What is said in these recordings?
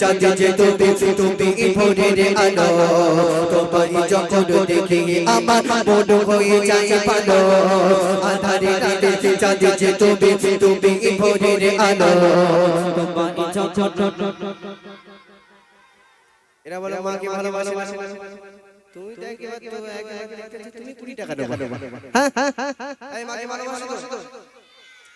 চাঁদে যে তোবে তোবে ভোরের আলো তোমায় যখন দেখে আমার মন হয়ে যায় ভালো আধারে রাতে চাঁদে যে তোবে তোবে ভোরের আলো এরা বলে মাকে ভালোবাসে। তুমি তো একেবারে তুমি কুড়ি টাকা দেবো হ্যাঁ এই মাকে ভালোবাসো তো?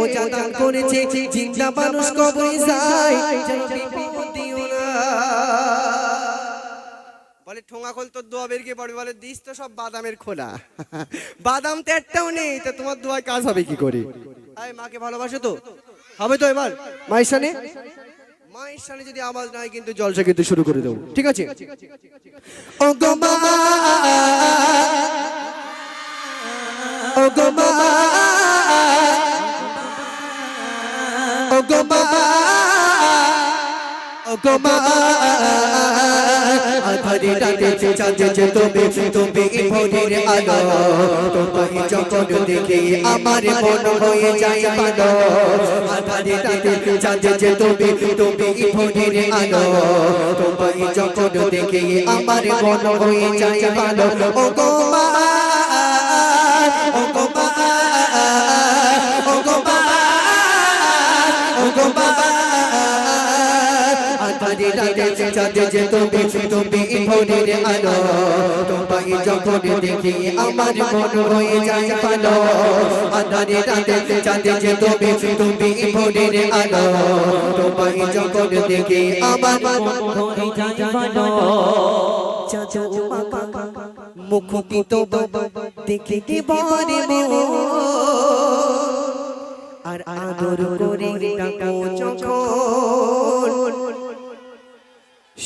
ও যা দান করেছে, জিন্দা মানুষ কবরে যায় না। বলে ঠোঙা খোল, তোর দোয়া পড়বে। বলে, দিস তো সব বাদামের খোলা। বাদাম তো একটাও নেই তোমার দোয়ায় কাজ হবে কি করে? মাকে ভালোবাসো তো। হবে তো এবার? মায়ের সামনে মায়ের সামনে যদি আওয়াজ নাই কিন্তু জলসা কিন্তু শুরু করে দেবো। ঠিক আছে? ও গো ও ও গো মা আধারে রাতে চাঁদে তুমি তুমি ভোরের আলো তোমায় যখন দেখে আমার মন হয়ে যায় ভালো আধারে রাতে চাঁদে তুমি তুমি ভোরের ও গো মা ও ও গো মা ও মা আধারে রাতে চাঁদে যে তুমি তুমি ভোরের আলো তোমায় যখন দেখি আমার মন হয়ে যায় ভালো আধারে রাতে চাঁদে যে তুমি তুমি ভোরের আলো তোমায় যখন দেখি আমার মন হয়ে যায় ভালো চাচা মুখ দিত দেখে কি বরে আর আদর করে ডাকো যখন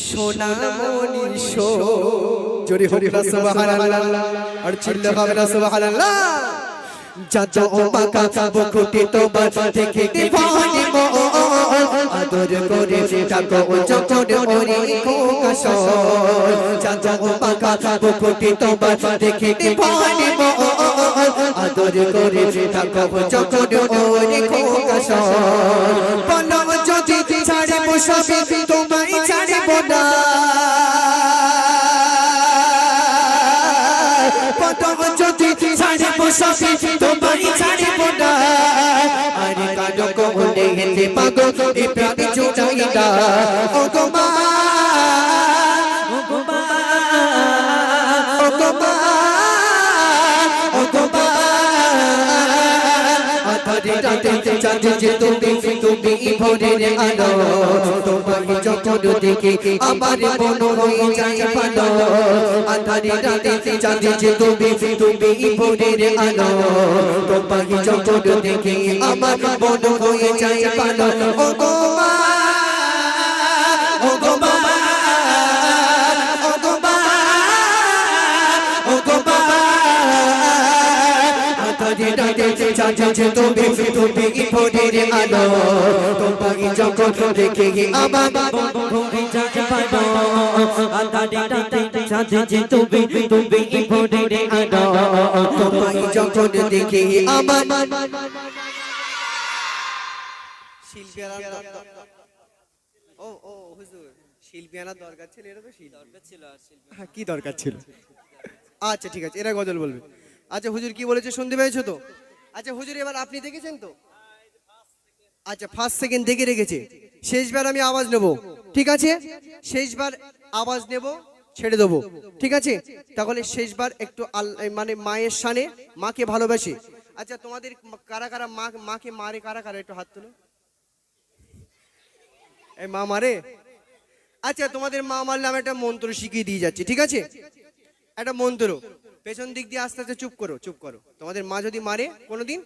সোনা মনির শো জোরে হরি সুবহানাল্লাহ। আর চিল্লা হবে না সুবহানাল্লাহ চাচা ও বাকা বকুটি তো বাজ দেখে ভানি মো আদর করে ডাকো যখন ওরে কোকাশ চাচা ও বাকা বকুটি তো বাজ দেখে কি মো আদর করে ডাকো যখন ওরে কোকাশ বলো যদি বসবে তোমায় ছাড়ব না। পতম যদি ছাড়ে বসবে তোমায় ছাড়ব না। আরে কালো কোলে হেলে পাগো, এ প্রাণী জোড়াই না। ও গো ও গো ও গো ও গো চাঁদে যে তুমি তুমি ভোরের আলো তোমাকে যখন দেখি আমার মন হয়ে যায় ভালো আধারে রাতে চাঁদে যে তুমি তুমি ভোরের আলো তোমাকে যখন দেখি আমার মন হয়ে যায় ভালো ও গো মা ও গো মা আলো তোমাকে যখন দেখে কি দরকার ছিল আচ্ছা ঠিক আছে। এরা গজল বলবে। আচ্ছা হুজুর কি বলেছে? শুনতে পেয়েছ তো? আচ্ছা হুজুর, এবার আপনি দেখেছেন তো? আচ্ছা ফার্স্ট সেকেন্ড দেখে রেখেছে। শেষবার আমি আওয়াজ নেব। ঠিক আছে? শেষবার আওয়াজ নেব, ছেড়ে দেবো। ঠিক আছে? তাহলে শেষবার একটু মানে মায়ের সানে মাকে ভালোবাসে। আচ্ছা তোমাদের কারা কারা মা, মাকে মারে, কারা কারা? একটু হাত তুলো। এই মা মারে? আচ্ছা তোমাদের মা মারলে আমি একটা মন্ত্র শিখিয়ে দিয়ে যাচ্ছি। ঠিক আছে? একটা মন্ত্র পেছন দিক দিয়ে আস্তে আস্তে চুপ করো চুপ করো। তোমাদের মা যদি মারে কোনোদিন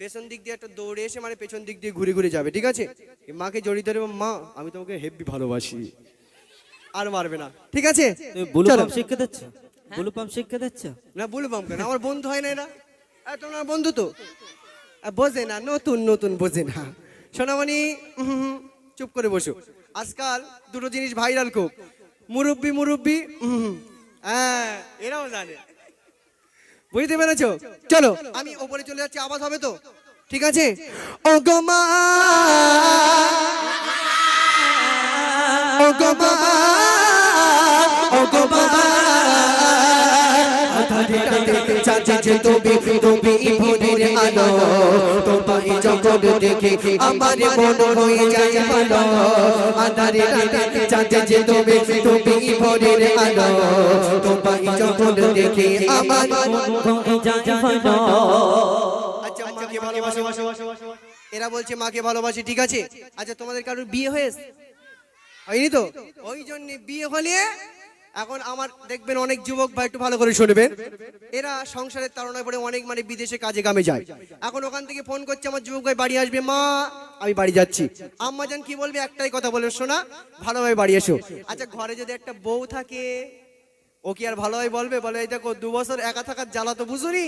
পেছন দিক দিয়ে একটা দৌড়ে এসে মানে পেছন দিক দিয়ে ঘুরে ঘুরে যাবে ঠিক আছে? মাকে জড়িয়ে ধরে মা আমি তোমাকে হেভি ভালোবাসি। আর মারবে না ঠিক আছে? তুমি বুলু পাম্প শিক্ষা দিচ্ছ? বুলু পাম্প শিক্ষা দিচ্ছ? না বলবাম কেন? আমার বন্ধু হয় না এরা। তোমার বন্ধু তো। বোঝে না নতুন নতুন বোঝে না। সোনামণি চুপ করে বসো। আজকাল দুটো জিনিস ভাইরাল খুব। মুরব্বি মুরব্বি হ্যাঁ এরাও জানে। বুঝতে পেরেছ? চলো। আমি ওপরে চলে যাচ্ছি আওয়াজ হবে তো? ঠিক আছে? ও গো মা। ও মা আধারে রাতে তুমি তুমি ভোরের আলো তোমায় যখন দেখে আমার মন হয়ে যায় ভালো আধারে রাতে চাচা তুমি তুমি ভোরের আলো তোমায় যখন দেখে আমার আচ্ছা মাকে ভালোবাসো এরা বলছে মাকে ভালোবাসি ঠিক আছে আচ্ছা তোমাদের কারোর বিয়ে হয়েছে? হয়নি তো। ওই জন্য বিয়ে হলে এখন আমার দেখবেন অনেক যুবক ভাই একটু ভালো করে শুনবেন। এরা সংসারের তাড়নায় পড়ে অনেক মানে বিদেশে কাজে কামে যায়। এখন ওখান থেকে ফোন করছে আমার যুবক ভাই বাড়ি আসবে মা আমি বাড়ি যাচ্ছি। আম্মা জান কি বলবে? একটাই কথা বলে শোনা ভালোভাবে বাড়ি এসো। আচ্ছা ঘরে যদি একটা বউ থাকে ও কি আর ভালোভাবে বলবে? বলে এই দেখো দু বছর একা থাকার জ্বালা তো বুঝুনি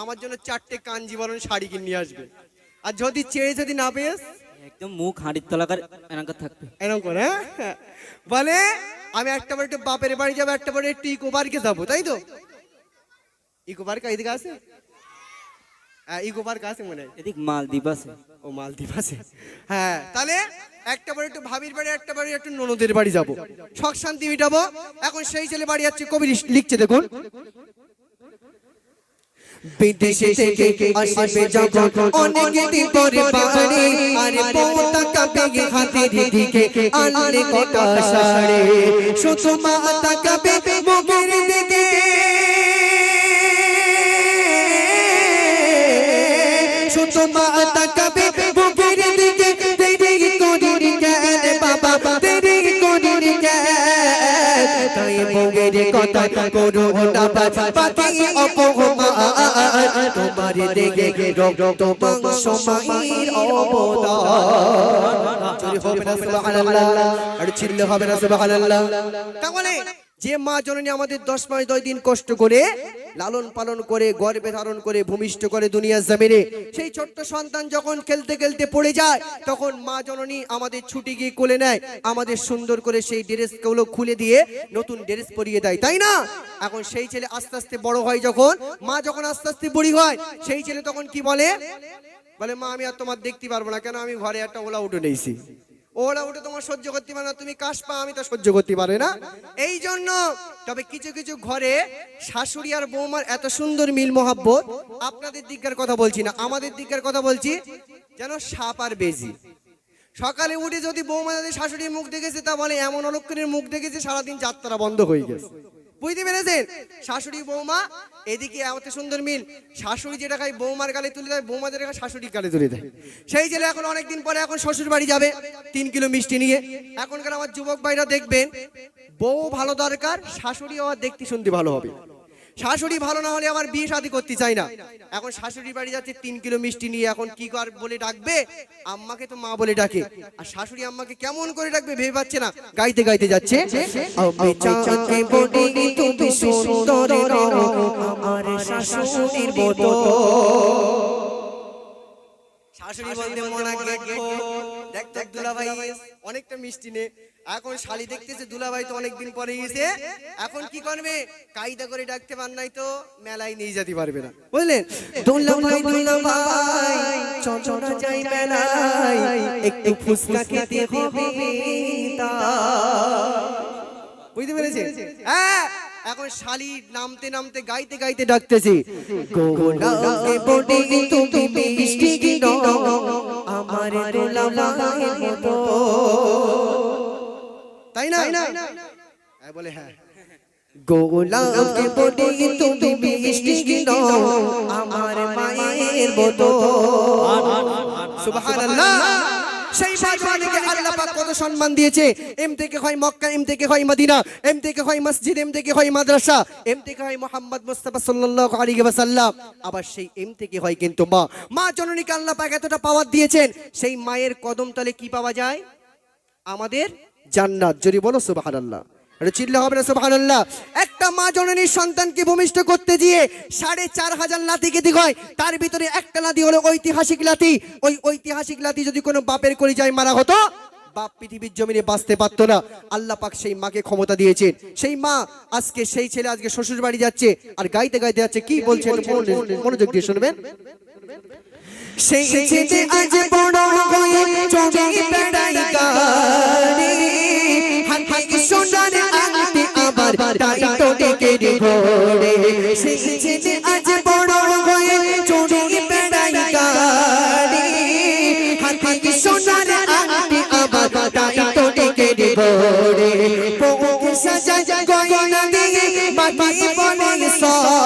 আমার জন্য চারটে কাঞ্জিবরণ শাড়ি কিনে নিয়ে আসবে। আর যদি চেয়ে যদি না পেয়েস একদম মুখ হাঁড়ির তলাকার এনাকার থাকবে। এরকম করে হ্যাঁ? বলে আমি একটা বার একটু বাপের বাড়ি যাব একটা বার একটু ইকো পার্কে যাব তাই তো? ইকো পার্ক এদিকে আছে? হ্যাঁ ইকো পার্ক আছে মনে হয়। এদিক মালদ্বীপ আছে। ও মালদ্বীপ আছে। হ্যাঁ তাহলে একটা বার একটু ভাবির বাড়ি একটা বাড়ি একটু ননদের বাড়ি যাব। শখ শান্তি মিটাবো। এখন সেই ছেলে বাড়ি যাচ্ছে কবি লিখছে দেখুন। বিদেশে থেকে আসবে যখন অনেক দিন পরে বাড়ি আরে পৌতা কাঁপে হাতের দিকে আনলে কটা সাড়ে শুধু মাতা কাঁপে মুখের দিকে। শুধু মাতা কাঁপে মুখের দিকে। দেরি করিনি কেন বাবা? দেরি করিনি কেন? তাই বউয়ের কথা করো না। পাখি অপমান তোমার দেখে রক্ত হবে না সুবহানাল্লাহ। আর ছিল হবে না সুবহানাল্লাহ। তাহলে যে মা জননী আমাদের দশ মাস দশ দিন কষ্ট করে লালন পালন করে গর্বে ধারণ করে, ভূমিষ্ঠ করে দুনিয়ার জমিনে, সেই ছোট্ট সন্তান যখন খেলতে খেলতে পড়ে যায়, তখন মা জননী আমাদের ছুটি গিয়ে কোলে নেয়, আমাদের সুন্দর করে সেই ড্রেসগুলো খুলে দিয়ে নতুন ড্রেস পরিয়ে দেয়, তাই না? এখন সেই ছেলে আস্তে আস্তে বড় হয় যখন, মা যখন আস্তে আস্তে বুড়ি হয়, সেই ছেলে তখন কি বলে? বলে, মা, আমি আর তোমার দেখতে পারব না, কেন আমি ঘরে একটা ওলা উঠে নিয়েছি। ওরা উঠে তোমার সহ্য করতে পারে না, তুমি কাশ পা, আমি তো সহ্য করতে পারে না। এই জন্য তবে কিছু কিছু ঘরে শাশুড়ি আর বৌমার এত সুন্দর মিল মহাব্বত, আপনাদের দিককার কথা বলছি না, আমাদের দিককার কথা বলছি, যেন সাপ আর বেজি। সকালে উঠে যদি বৌমা যদি শাশুড়ির মুখ দেখেছে, তা বলে, এমন অলক্ষণের মুখ দেখেছে, সারাদিন যাত্রা বন্ধ হয়ে গেছে। বুঝতে পেরেছেন? শাশুড়ি, বৌমা, এদিকে আমাদের সুন্দর মিল। শাশুড়ি যেটা খায় বৌমার গালে তুলে দেয়, বৌমা যেটা খায় শাশুড়ির গালে তুলে দেয়। সেই ছেলে এখন অনেকদিন পরে এখন শ্বশুর বাড়ি যাবে, তিন কিলো মিষ্টি নিয়ে। এখনকার আমার যুবক ভাইরা দেখবেন, বউ ভালো দরকার শাশুড়ি আবার দেখতে শুনতে ভালো হবে। শাশুড়ি ভালো না হলে আমার বিয়ে শাদী করতে চাই না। এখন শাশুড়ি বাড়ি যাচ্ছে, তিন কিলো মিষ্টি নিয়ে এখন কি কর বলে ডাকবে? আম্মাকে তো মা বলে ডাকে। আর শাশুড়ি আম্মাকে কেমন করে ডাকবে ভেবে পাচ্ছে না। গাইতে গাইতে যাচ্ছে শাশুড়ি বলতে মনা দেখ দেখ দুলাভাই অনেকটা মিষ্টি নে। এখন শালি দেখতেছে দুলাভাই তো অনেকদিন পরে এসে, এখন কি করবে? কায়দা করে ডাকতে পার নাই তো, মেলায় নিয়ে যেতে পারবে না। বুঝলেন? দুলাভাই দুলাভাই চঞ্চনা যাই মেলায়, একটু ফুসকা খেতে হবে তা। বুঝতে পেরেছেন? হ্যাঁ এখন শালি নামতে নামতে গাইতে গাইতে ডাকতেছি বডি তুমি মিষ্টি গিনো আমার দোলা মতো তাই না হ্যাঁ বলে হ্যাঁ গোলাপকে বলি তুমি মিষ্টি নও আমার মায়ের মতো সুবহানাল্লাহ সেই মাঝওয়ালিকে আল্লাহ পাক কত সম্মান দিয়েছে। এম থেকে হয় মক্কা এম থেকে হয় মদিনা এম থেকে হয় মসজিদ এম থেকে হয় মাদ্রাসা এম থেকে হয় মোহাম্মদ মুস্তাফা সাল্লাল্লাহু আলাইহি ওয়াসাল্লাম। আবার সেই এম থেকে হয় কিন্তু মা। মা জননীকে আল্লাহ পাক এতটা পাওয়ার দিয়েছেন সেই মায়ের কদম তলে কি পাওয়া যায়? আমাদের জান্নাত। যদি বলো সুবহানাল্লাহ। এটা চিল্লা হবে না সুবহানাল্লাহ। একটা মা জননীর সন্তানকে ভূমিষ্ঠ করতে গিয়ে সাড়ে চার হাজার লাথি কেটে হয় তার ভিতরে একটা লাথি হলো ঐতিহাসিক লাথি ওই ঐতিহাসিক লাথি যদি কোনো বাপের করে যায় মারা হতো বাপ পৃথিবীর জমিনে বাঁচতে পারতো না। আল্লাহ পাক সেই মাকে ক্ষমতা দিয়েছেন। সেই মা আজকে সেই ছেলে আজকে শ্বশুর বাড়ি যাচ্ছে আর গাইতে গাইতে যাচ্ছে কি বলছেন মনোযোগ- দিয়ে শুনবেন? সেই ছেলে আজ বড় হয়ে চোখে বেড়াই গাড়ি হাতে সোনার আংটি তাই তো ডেকে ঘোরে আজ বড় হয়ে চোখে বেড়াই গাড়ি হাতে সোনার আংটি আবার তাই তো ডেকে ঘোরে সাজা গয়না দিয়ে বাকি বলে সরি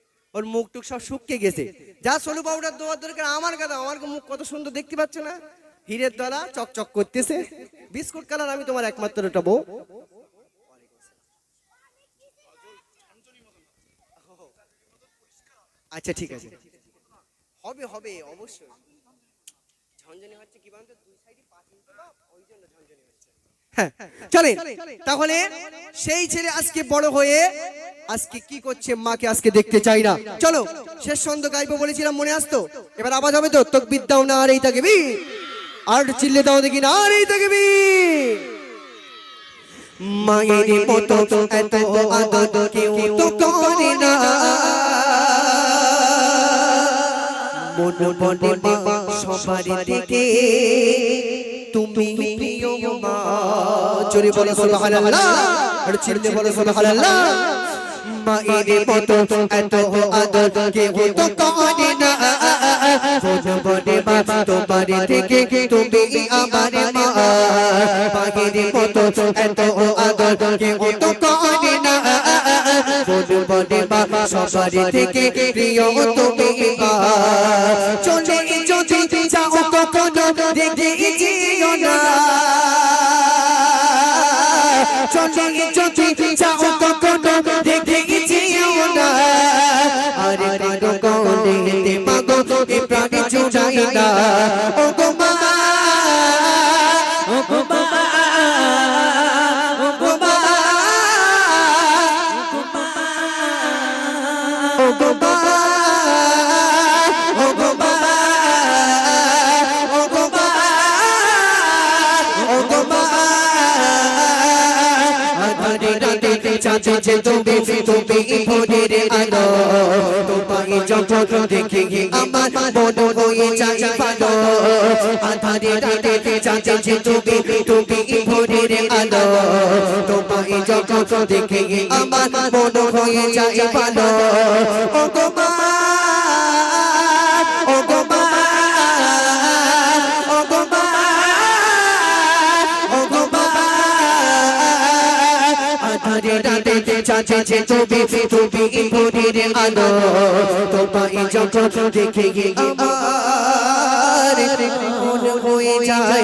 ওর মুখ টুক সব শুকিয়ে গেছে। যা সোলু বাবুটার দোয়ার দরকার আমার কথা আমার মুখ কত সুন্দর দেখতে পাচ্ছ না? হীরের দ্বারা চকচক করতেছে। বিস্কুট কালার আমি তোমার একমাত্র একটা বউ। আচ্ছা ঠিক আছে। হবে হবে অবশ্যই। ঝনঝনি হচ্ছে কি বলতো? দুই সাইডে পাঁচ ইঞ্চি তো, ওই জন্য ঝনঝনি হচ্ছে। হ্যাঁ চলেন। তাহলে সেই ছেলে আজকে বড় হয়ে আজকে কি করছে মাকে আজকে দেখতে চাই না। চলো, শেষ ছন্দ গাইবো বলেছিলাম, মনে আসতো? এবার আওয়াজ হবে তো, তকবির দাও না আর এই থাকবি আর চিল্লে দাও দেখি না আর এই থাকবি মায়ের মতো এত আদর কেউ তো করে না। মন বনে মা সবার দিকে তুমি প্রিয় মা। জোরে বলো, সুবহানাল্লাহ। আর চিল্লে বলো, সুবহানাল্লাহ। মায়ের মতো এত আদর কেউ তো করে না। মন বনে মা তোমার থেকে তুমি আমার মা। মায়ের মতো এত আদর কেউ তো করে না। মন বনে মা সবার থেকে প্রিয় তুমি মা। চলে যদি যাও কখনো দেখে জুড়াই না ও গো মা ও গো মা তুমি তুমি ভোরের আলো। যখন দেখি আমার মন হয়ে যাই ভালো আধারে রাতে চাচা যে তুমি তুমি ভোরের আলো তোমায় যখন দেখি আমার মন হয়ে যাই ভালো ও গো মা ও চাচা যে তুমি ভোরের আলো তোমায় যখন দেখে আমার হয়ে যায়